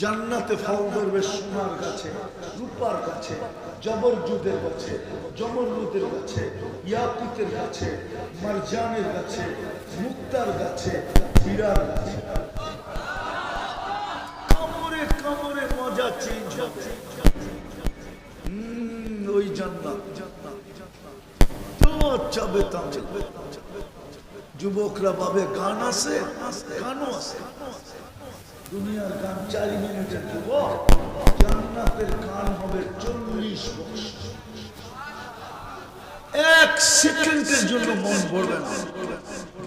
জান্নাতে ফল ধরবে সোনার গাছে, রূপার গাছে জবরজুদের গাছে জমরুদের গাছে, ইয়াকুতের গাছে, মারজানের গাছে, মুক্তার গাছে, হীরার গাছে। কামড়ে কামড়ে মজা চেঞ্জ হবে। ওই জান্নাত। তো যুবকরা ভাবে গান আছে, গানও আছে। দুনিয়ার গান চারি মিনিটের যুবক জান্নাতের গান হবে চল্লিশ বছর। এক সেকেন্ডের জন্য মন ভরবে না।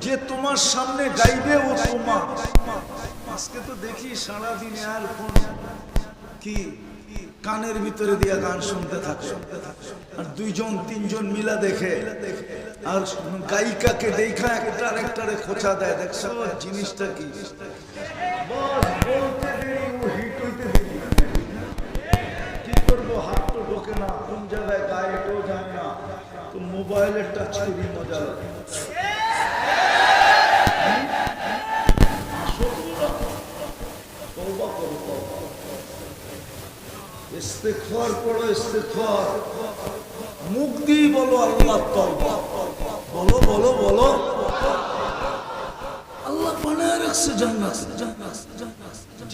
যে তোমার সামনে গাইবে, ও তোমার। আজকে তো দেখি সারাদিন আর ফোন কি কানের ভিতরে দিয়ে গান শুনতে থাকে। আর দুইজন, তিনজন মিলা দেখে। আর গায়িকাকে দেখা একটা আরেকটারে খোঁচা দেয়। দেখছ জিনিসটা কি? মোবাইলের টাচ করি মজা লাগে। ইস্তেগফার পড়ো ইস্তেগফার মুখ দিয়ে বলো আল্লাহ তওবা বলো বলো বলো বানায় রাখছে জান্নাত।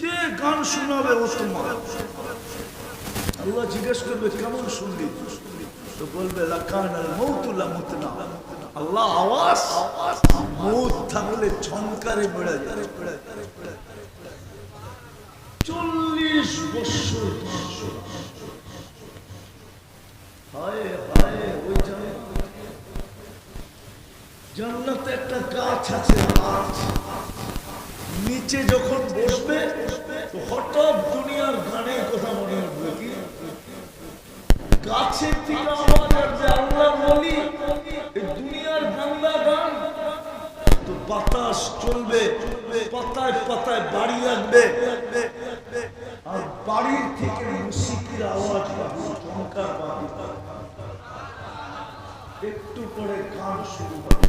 যে গান শোনাবে ও তোমার। আল্লাহ জিজ্ঞেস করবে, কেমন শুনলি? তো বলবে, লাকান আল মৌতুল্লাহ মুতনা আল্লাহ আওয়াজ, মৌত থাকলে ঝংকারে বেড়ে যায়। চল্লিশ বছর। হায় হায়, ওই জান্নাতে একটা গাছ আছে, গাছ। নিচে যখন বসবে হঠাৎ দুনিয়ার গানের কথা মনে উঠবে কি? গাছের থেকে আওয়াজ আসবে, আল্লাহ বলি দুনিয়ার গান্দা গান। তো বাতাস চলবে, পাতায় পাতায় বাড়ি লাগবে আর বাড়ির থেকে মুসিকির আওয়াজ পাবে চমকার একটু পরে গান শুরু হবে।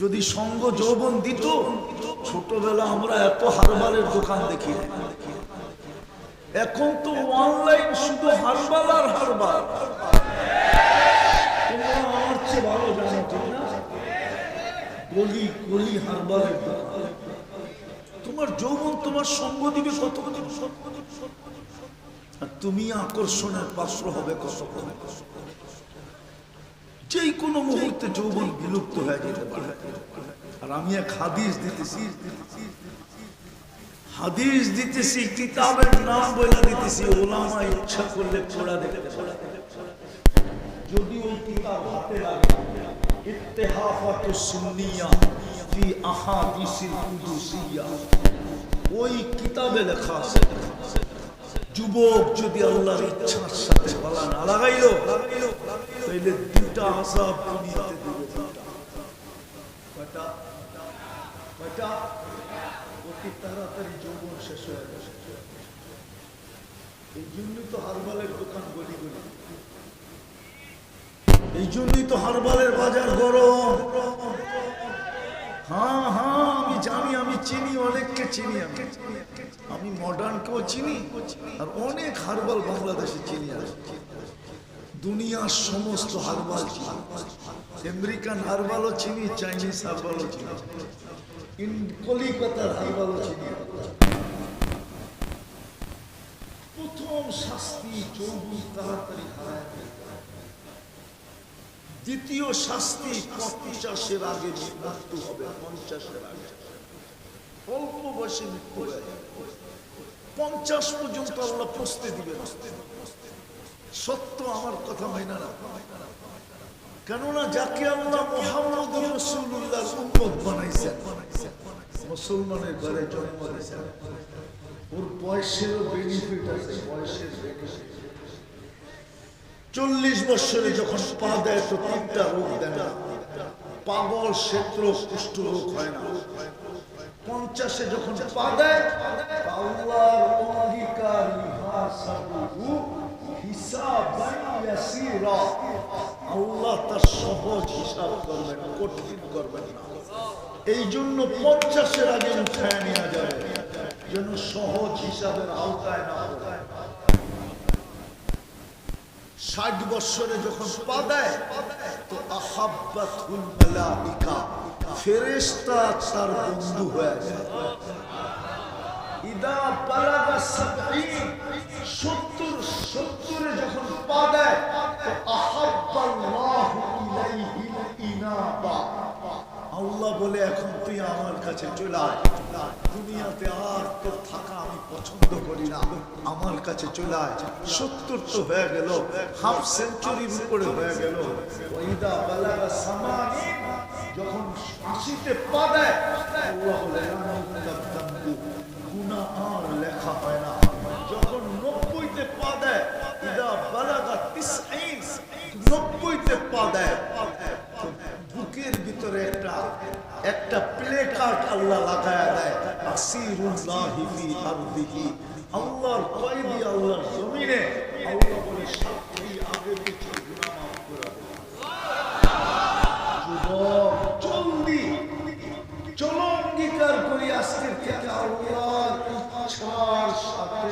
যদি সঙ্গ যৌবন দিত, ছোটবেলা আমরা এত হারবালের দোকান দেখি এখন তো অনলাইন শুধু হারবাল আর হারবাল। তোমরা আমার চেয়ে ভালো তোমার যৌবন, তোমার সঙ্গ আর তুমি আকর্ষণের পাত্র হবে কতক্ষণ যেই কোনো মুহূর্তে যৌবন বিলুপ্ত হয়ে যেতে পারে। আর আমি এক হাদিস দিতেছি হাদিস দিতেছি, কিতাবের নাম বলে দিতেছি ওলামা ইচ্ছা করলে পড়া দেখতে যদি ওই কিতাব হাতে লাগে ইত্তেহাফাতু সুন্নিয়া ফি আহাদিসিল কুদুসিয়া। ওই কিতাবে লেখা আছে। যুবক যদি আল্লাহর ইচ্ছার সাথে বলা না লাগাইলো তাইলে দুটা আসাব দুনিয়াতে অতি তাড়াতাড়ি যৌবন শেষ হয়ে গেছে এই জন্যই তো হারবালের দোকান গলি গলি এই জন্যই তো হারবালের বাজার গরম হ্যাঁ হ্যাঁ আমি জানি আমি চিনি অনেককে চিনি আমি মডার্নকেও চিনি আর অনেক হারবাল বাংলাদেশে চিনি আমি দুনিয়ার সমস্ত হারবাল আমেরিকান হারবালও চিনি, চাইনিজ হারবালও চিনি কলিকাতার হারবালও চিনি প্রথম শাস্তি চৌবুল তাড়াতাড়ি। দ্বিতীয় শাস্তি পঞ্চাশের আগে মৃত্যু হবে, পঞ্চাশের আগে অল্প বয়সে মৃত্যু। পঞ্চাশ পর্যন্ত আল্লাহ পৌঁছতে দিবে। সত্য আমার কথা মাইনা না। কেননা যাকে মোহাম্মদ রসুল্লাহ মুসলমানের ঘরে জন্ম ওর বেনিফিট আছে বেনিফিট চল্লিশ বছরে যখন পা দেয় তো তিনটা রোগ দেয় না। পাগল ক্ষেত্র কুষ্ঠ রোগ হয় না। পঞ্চাশে যখন পা দেয়। আল্লাহ তার সহজ হিসাব করবেন, কঠিন করবেন এই জন্য পঞ্চাশের আগে উঠায় নেওয়া যাবে, যেন সহজ হিসাবের আওতায় না ষাট বৎসরে যখন পা দেয়, তো তার বন্ধু হয়ে যায়। ইদা পুরুষে যখন পা দেয় বলে, এখন তুই আমার কাছে চলে দুনিয়াতে আর তোর থাকা আমি পছন্দ করি না। আমার কাছে চলে আয়। সত্তর তো হয়ে গেল, হাফ হয়ে গেল। ওইদা যখন আশিতে পা দেয়, আল্লাহ বলে গুণা আর লেখা হয় না। আরদিহি আল্লাহর কয়েদি আল্লাহর জমিনে আল্লাহ বলে সাক্ষী আগে পিছে গুনাহ মাফ করে যুবক, জলদি চলো অঙ্গীকার করি আজকের থেকে আল্লাহর ইচ্ছার সাথে